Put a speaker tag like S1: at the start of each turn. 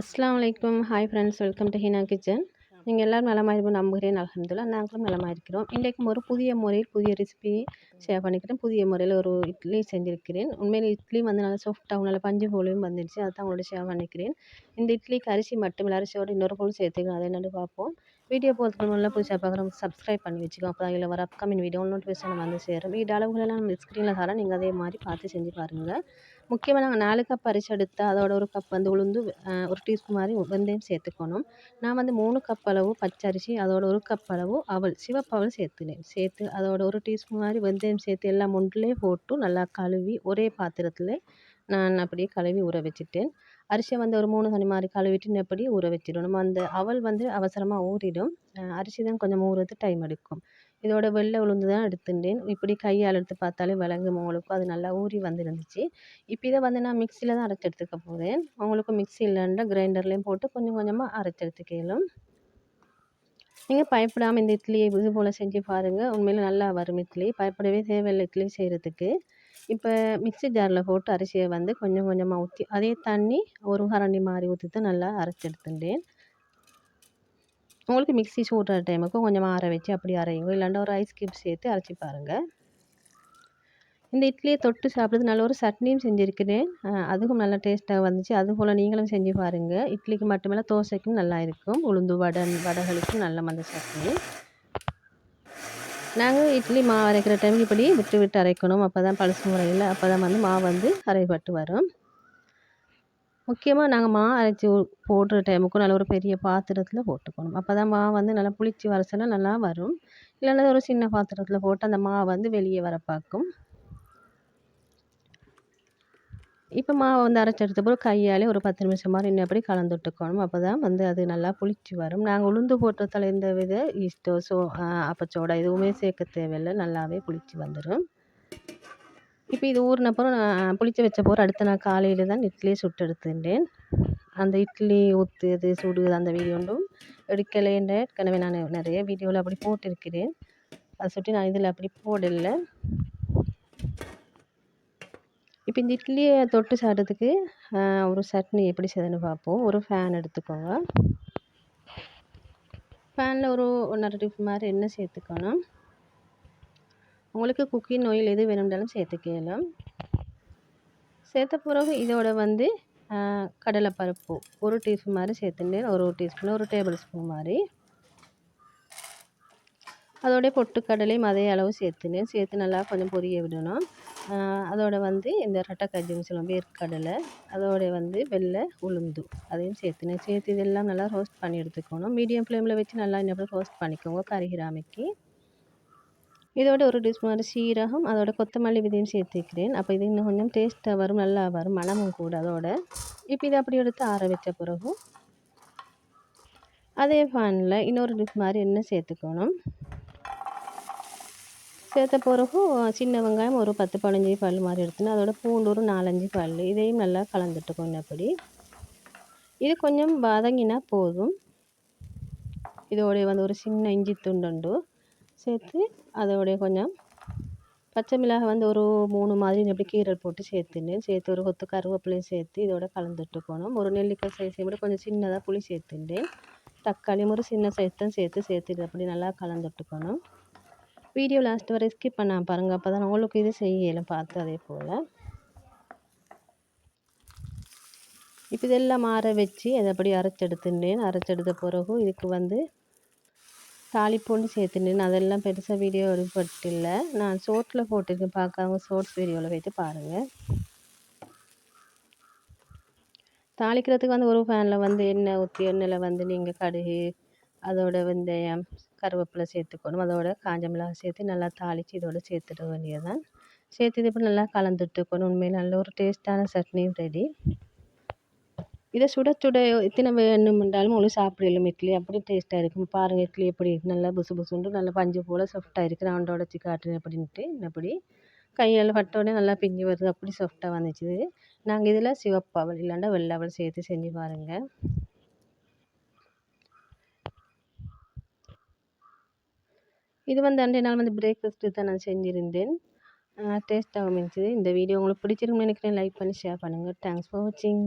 S1: அஸ்லாம் வலைக்கம் hi friends welcome to Heena kitchen நீங்கள் எல்லோரும் நலமாக இருக்கும் நம்புகிறேன் அலமதுல்லா நாங்களும் நலமாக இருக்கிறோம். இன்றைக்கும் ஒரு புதிய முறையில் புதிய ரெசிபி ஷேர் பண்ணிக்கிறேன் புதிய முறையில் ஒரு இட்லி செஞ்சுருக்கிறேன். உண்மையில் இட்லி வந்து நல்லா சாஃப்டாகவும் நல்லா பஞ்சு போலையும் வந்துடுச்சு அதுதான் உங்களோட ஷேர் பண்ணிக்கிறேன். இந்த இட்லிக்கு அரிசி மட்டும் இல்லை அரிசியோட இன்னொரு பொருள் சேர்த்துக்கலாம் அதை என்னென்னு பார்ப்போம். வீடியோ போகிறதுக்கு நல்லா புதுசாக பார்க்குறோம் சப்ஸ்கிரைப் பண்ணி வச்சுக்கோங்க. அப்போ அதில் வர அப்கமிங் வீடியோ நோட்டிஃபிகேஷன் வந்து சேரும். வீடு அளவுகளெல்லாம் நம்ம ஸ்க்ரீனில் தரேன். நீங்கள் அதே மாதிரி பார்த்து செஞ்சு பாருங்கள் முக்கியமாக நாங்கள் நாலு கப் அரிசி எடுத்தால் அதோட ஒரு கப் வந்து உளுந்து ஒரு டீஸ்பூன் மாதிரி வெந்தயம் சேர்த்துக்கணும். நான் வந்து மூணு கப் அளவு பச்சரிசி அதோட ஒரு கப் அளவு அவல் சிவப்பு அவல் சேர்த்துனேன் சேர்த்து அதோட ஒரு டீஸ்பூன் மாதிரி வெந்தயம் சேர்த்து எல்லாம் ஒன்றிலே போட்டு நல்லா கழுவி ஒரே பாத்திரத்தில் நான் அப்படியே கழுவி ஊற வச்சுட்டேன். அரிசியை வந்து ஒரு மூணு தனி மாதிரி கழுவிட்டு எப்படி ஊற வச்சிடணும். அந்த அவல் வந்து அவசரமாக ஊறிடும். அரிசி தான் கொஞ்சம் ஊறுறது டைம் எடுக்கும். இதோட வெள்ளை உளுந்து தான் எடுத்துட்டேன் இப்படி கையால் எடுத்து பார்த்தாலே விளங்கும் உங்களுக்கு அது நல்லா ஊறி வந்துருந்துச்சு. இப்போ இதை வந்து நான் மிக்சியில் தான் அரைச்சி எடுத்துக்க போகிறேன் உங்களுக்கு மிக்சி இல்லைன்னா கிரைண்டர்லேயும் போட்டு கொஞ்சம் கொஞ்சமாக அரைச்சி எடுத்துக்கலாம். நீங்கள் பயப்படாமல் இந்த இட்லியை இது போல் செஞ்சு பாருங்கள் உண்மையில் நல்லா வரும் இட்லி. பயப்படவே தேவையில்லை இட்லி செய்கிறதுக்கு இப்போ மிக்சி ஜாரில் போட்டு அரிசியை வந்து கொஞ்சம் கொஞ்சமாக ஊற்றி அதே தண்ணி ஒரு கரண்டி மாதிரி ஊற்றி தான் நல்லா அரைச்சி எடுத்துட்டேன் உங்களுக்கு மிக்ஸி சூடுற டைமுக்கு கொஞ்சம் ஆற வச்சு அப்படி அரையுங்க. இல்லைன்னா ஒரு ஐஸ் கியூப் சேர்த்து அரைச்சி பாருங்கள் இந்த இட்லியை தொட்டு சாப்பிட்றது நல்ல ஒரு சட்னியும் செஞ்சுருக்கிறேன் அதுவும் நல்லா டேஸ்ட்டாக வந்துச்சு. அது போல் நீங்களும் செஞ்சு பாருங்கள் இட்லிக்கு மட்டுமில்ல தோசைக்கும் நல்லா இருக்கும். உளுந்து வடை வடைகளுக்கும் நல்ல மந்த சட்னி. நாங்கள் இட்லி மாவு அரைக்கிற டைம் இப்படி விட்டு விட்டு அரைக்கணும். அப்போ தான் பழசு முறையில் அப்போ தான் வந்து மாவு வந்து அரைப்பட்டு வரும். முக்கியமாக நாங்கள் மா அரைச்சி போடுற டைமுக்கும் நல்ல ஒரு பெரிய பாத்திரத்தில் போட்டுக்கணும். அப்போ தான் மா வந்து நல்லா புளிச்சு வர நல்லா வரும். இல்லைன்னா ஒரு சின்ன பாத்திரத்தில் போட்டு அந்த மாவை வந்து வெளியே வர பார்க்கும். இப்போ மாவை வந்து அரைச்சி எடுத்த பிறகு கையாலே ஒரு பத்து நிமிஷம் மாதிரி இன்னப்படி கலந்து விட்டுக்கணும். அப்போ தான் வந்து அது நல்லா புளிச்சு வரும். நாங்கள் உளுந்து போட்டதில் எந்த வித ஈஸ்டோ சோ அப்பச்சோடா எதுவுமே சேர்க்க தேவையில்லை. நல்லாவே புளிச்சு வந்துடும் இப்போ இது ஊறினப்புறம் நான் புளிச்சு வச்ச போகிற அடுத்த நாள் காலையில் தான் இட்லியை சுட்டெடுத்துட்டேன் அந்த இட்லி ஊற்று அது சுடுது அந்த வீடியோ ஒன்றும் எடுக்கலைன்ற ஏற்கனவே நான் நிறைய வீடியோவில் அப்படி போட்டிருக்கிறேன். அதை சுட்டி நான் இதில் அப்படி போடலை. இப்போ இந்த இட்லியை தொட்டு சாப்பிட்றதுக்கு ஒரு சட்னி எப்படி செய்யுதுன்னு பார்ப்போம். ஒரு ஃபேன் எடுத்துக்கோங்க. ஃபேனில் ஒரு ஒன்றரை டிஃப் மாதிரி எண்ணெய் சேர்த்துக்கணும். உங்களுக்கு குக்கிங் ஆயில் எது வேணும்னாலும் சேர்த்துக்கலாம். சேர்த்த பிறகு இதோட வந்து கடலைப்பருப்பு ஒரு டீஸ்பூன் மாதிரி சேர்த்துட்டேன் ஒரு ஒரு டீஸ்பூன் ஒரு டேபிள் ஸ்பூன் மாதிரி. அதோடைய பொட்டுக்கடலையும் அதே அளவு சேர்த்துனேன் சேர்த்து நல்லா கொஞ்சம் பொரிய விடணும். அதோட வந்து இந்த ரெட்டைக்கஜ்ஜின்னு சொல்லுவோம் வேர்க்கடலை அதோடய வந்து வெள்ளை உளுந்து அதையும் சேர்த்துனேன் சேர்த்து இதெல்லாம் நல்லா ரோஸ்ட் பண்ணி எடுத்துக்கணும். மீடியம் ஃப்ளேமில் வச்சு நல்லா இன்னும் ரோஸ்ட் பண்ணிக்கோங்க கறிகிராமிக்கு இதோட ஒரு டீஸ்பூன் சீரகம் அதோட கொத்தமல்லி விதையும் சேர்த்துக்கிறேன் அப்போ இது இன்னும் கொஞ்சம் டேஸ்ட்டாக வரும் நல்லா வரும் மணமும் கூட அதோட. இப்போ இதை அப்படி எடுத்து ஆற வச்ச பிறகு அதே ஃபேனில் இன்னொரு டிஷ் மாதிரி எண்ணெய் சேர்த்துக்கணும். சேர்த்த பிறகு சின்ன வெங்காயம் ஒரு பத்து பதினஞ்சு பல் மாதிரி எடுத்துன்னு அதோட பூண்டு ஒரு நாலஞ்சு பல் இதையும் நல்லா கலந்துட்டுக்கணும் அப்படி. இது கொஞ்சம் வதங்கினா போதும். இதோடைய வந்து ஒரு சின்ன இஞ்சி துண்டுண்டு சேர்த்து அதோடைய கொஞ்சம் பச்சை மிளகாய் வந்து ஒரு மூணு மாதிரி எப்படி கீரல் போட்டு சேர்த்துன்னு சேர்த்து ஒரு கொத்து கருவேப்பிலையும் சேர்த்து இதோட கலந்துட்டு ஒரு நெல்லிக்காய் சைஸை விட கொஞ்சம் சின்னதாக புளி சேர்த்துட்டேன் தக்காளியும் ஒரு சின்ன சைஸ் தான் சேர்த்து சேர்த்து அப்படி நல்லா கலந்துட்டுக்கணும் வீடியோ லாஸ்ட் வரை ஸ்கிப் பண்ண பாருங்கள் அப்போ தான் உங்களுக்கு இது செய்யலாம் பார்த்து அதே போல். இப்போ இதெல்லாம் மாற வச்சு அதை அப்படி அரைச்செடுத்துட்டேன் அரைச்செடுத்த பிறகு இதுக்கு வந்து தாளிப்பூண்டு சேர்த்துனேன் அதெல்லாம் பெருசாக வீடியோ எடுப்பட்டில்லை நான் ஷோர்ட்டில் போட்டிருக்கேன் பார்க்காம ஷோர்ட்ஸ் வீடியோவில் வைத்து பாருங்கள் தாளிக்கிறதுக்கு வந்து ஒரு ஃபேனில் வந்து எண்ணெய் ஊற்றி எண்ணெயில் வந்து நீங்கள் கடுகு அதோட வெந்தயம் கருவேப்பிலை சேர்த்துக்கணும். அதோட காஞ்ச மிளகாய் சேர்த்து நல்லா தாளித்து இதோட சேர்த்துட வேண்டியதுதான். சேர்த்து இது நல்லா கலந்துட்டுக்கணும். உண்மையில் நல்ல ஒரு டேஸ்ட்டான சட்னியும் ரெடி இதை சுட சுட எத்தனை வேணுமென்றாலும் உங்களுக்கு சாப்பிடலாம். இட்லி அப்படி டேஸ்ட்டாக இருக்கும். பாருங்கள் இட்லி எப்படி நல்லா புசு புசுண்டு நல்லா பஞ்சு போல் சாஃப்ட்டாக இருக்குது. நான் உடச்சி காட்டுறேன் அப்படின்ட்டு அப்படி கையால் பட்ட உடனே நல்லா பிஞ்சு வருது. அப்படி சாஃப்ட்டாக வந்துச்சு. நாங்கள் இதில் சிவப்பாவல் இல்லைன்னா வெள்ளாவல் சேர்த்து செஞ்சு பாருங்கள் இது வந்து அன்றைய நாள் வந்து பிரேக்ஃபாஸ்ட்டு தான் நான் செஞ்சுருந்தேன். டேஸ்ட்டாக இருந்துச்சு இந்த வீடியோ உங்களுக்கு பிடிச்சிருக்குன்னு நினைக்கிறேன். லைக் பண்ணி ஷேர் பண்ணுங்கள் தேங்க்ஸ் ஃபார் வாட்சிங்